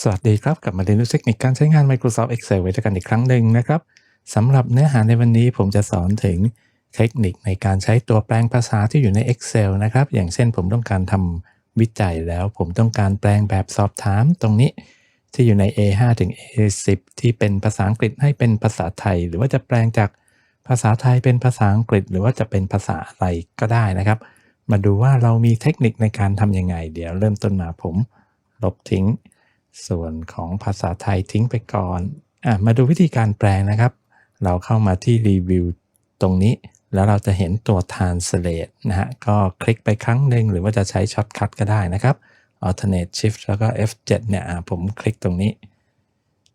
สวัสดีครับ กลับมาเรียนรู้เทคนิคการใช้งาน Microsoft Excel ไว้ด้วยกันอีกครั้งหนึ่งนะครับสำหรับเนื้อหาในวันนี้ผมจะสอนถึงเทคนิคในการใช้ตัวแปลงภาษาที่อยู่ใน Excel นะครับ อย่างเช่นผมต้องการทำวิจัยแล้ว ผมต้องการแปลงแบบสอบถามตรงนี้ ที่อยู่ใน A5 ถึง A10 ที่เป็นภาษาอังกฤษให้เป็นภาษาไทย หรือว่าจะแปลงจากภาษาไทยเป็นภาษาอังกฤษ หรือว่าจะเป็นภาษาอะไรก็ได้นะครับ มาดูว่าเรามีเทคนิคในการทำยังไง เดี๋ยวเริ่มต้นมาผม ลบทิ้ง ส่วนของภาษาไทยทิ้งไปก่อนอะมาดูวิธีการแปลนะครับ เราเข้ามาที่รีวิวตรงนี้ แล้วเราจะเห็นตัว translate นะฮะ ก็คลิกไปครั้งหนึ่งหรือว่าจะใช้ช็อตคัทก็ได้นะครับ alternate shift แล้วก็ F7 เนี่ยผมคลิกตรงนี้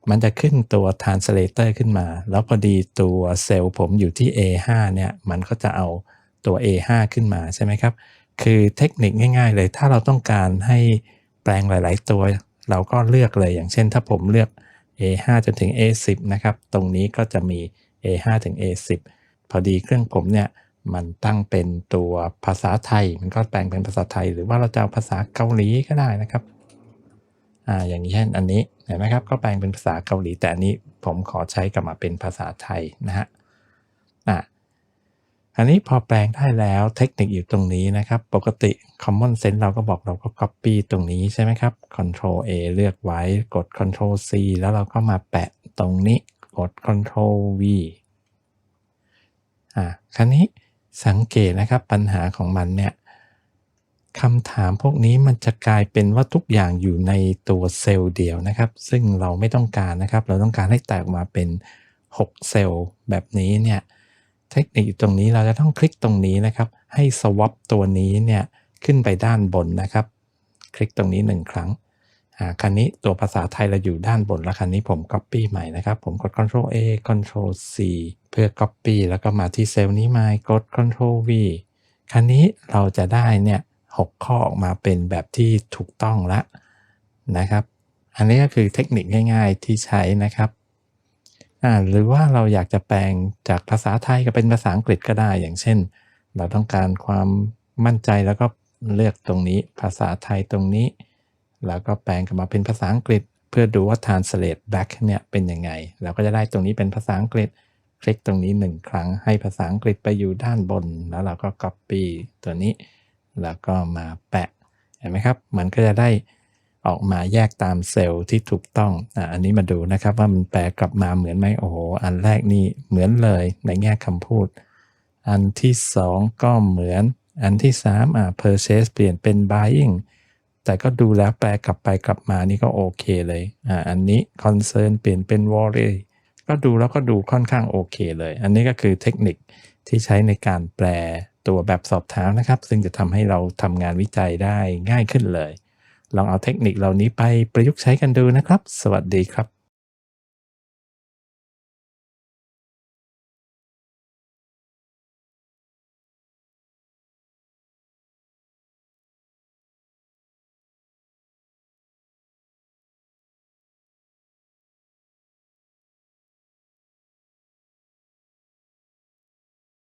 มันจะขึ้นตัว translator ขึ้นมา แล้วพอดีตัวเซลล์ผมอยู่ที่ A5 เนี่ย มันก็จะเอาตัว A5 ขึ้นมาใช่ไหมครับ คือเทคนิคง่ายๆเลย ถ้าเราต้องการให้แปลงหลาย ๆ ตัว เราก็เลือกเลยอย่างเช่นถ้าผมเลือก A5 จนถึง A10 นะครับ ตรงนี้ก็จะมี A5 ถึง A10 พอดีเครื่องผมเนี่ยมันตั้งเป็นตัวภาษาไทย มันก็แปลงเป็นภาษาไทย หรือว่าเราจะเอาภาษาเกาหลีก็ได้นะครับ อ่า อย่างเช่นอันนี้เห็นไหมครับ ก็แปลงเป็นภาษาเกาหลี แต่อันนี้ผมขอใช้กลับมาเป็นภาษาไทยนะฮะ อ่า อันนี้พอแปลงได้แล้วเทคนิคอยู่ตรงนี้นะครับ ปกติ Common Sense เราก็บอกเราก็ Copy ตรงนี้ใช่ไหมครับ Control A เลือกไว้กด Control C แล้วเราก็มาแปะตรงนี้กด Control V อ่าคราวนี้สังเกตนะครับปัญหาของมันเนี่ยคำถามพวกนี้มันจะกลายเป็นว่าทุกอย่างอยู่ในตัวเซลล์เดียวนะครับ ซึ่งเราไม่ต้องการนะครับ เราต้องการให้แตกออกมาเป็น 6 เซลล์แบบนี้เนี่ย เทคนิคตรงนี้เราจะต้องคลิกตรงนี้นะครับ ให้ swap ตัวนี้เนี่ยขึ้นไปด้านบนนะครับ คลิกตรงนี้ 1 ครั้งอ่าคันนี้ตัวภาษาไทยเราอยู่ด้านบนแล้วคันนี้ผม copy ใหม่นะครับ ผมกด Ctrl A Ctrl C เพื่อ copy แล้วก็มาที่เซลล์นี้มากด Ctrl V คันนี้เราจะได้เนี่ย6ข้อออกมาเป็นแบบที่ถูกต้องแล้วนะครับ อันนี้ก็คือเทคนิคง่ายๆที่ใช้นะครับ อ่าหรือว่าเราอยากจะแปลงจากภาษาไทยก็เป็นภาษาอังกฤษก็ได้ อย่างเช่น เราต้องการความมั่นใจแล้วก็เลือกตรงนี้ภาษาไทยตรงนี้ แล้วก็แปลงกลับมาเป็นภาษาอังกฤษ เพื่อดูว่า translate back เนี่ยเป็นยังไง เราก็จะได้ตรงนี้เป็นภาษาอังกฤษ คลิกตรงนี้หนึ่งครั้งให้ภาษาอังกฤษไปอยู่ด้านบน แล้วเราก็ copy ตัวนี้ แล้วก็มาแปะเห็นไหมครับ มันก็จะได้ ออกมาแยกตามเซลล์ที่ถูกต้องอะอันนี้มาดูนะครับว่ามันแปลกลับมาเหมือนไหมโอ้โหอันแรกนี่เหมือนเลยในแง่คำพูด อันที่สองก็เหมือน อันที่สามอะ purchase เปลี่ยนเป็น buying แต่ก็ดูแล้วแปลกลับไปกลับมานี่ก็โอเคเลยอ่าอันนี้ concern เปลี่ยนเป็น worry ก็ดูแล้วก็ดูค่อนข้างโอเคเลย อันนี้ก็คือเทคนิคที่ใช้ในการแปลตัวแบบสอบถามนะครับ ซึ่งจะทำให้เราทำงานวิจัยได้ง่ายขึ้นเลย ลองเอาเทคนิคเหล่านี้ไปประยุกต์ใช้กันดูนะครับ สวัสดีครับ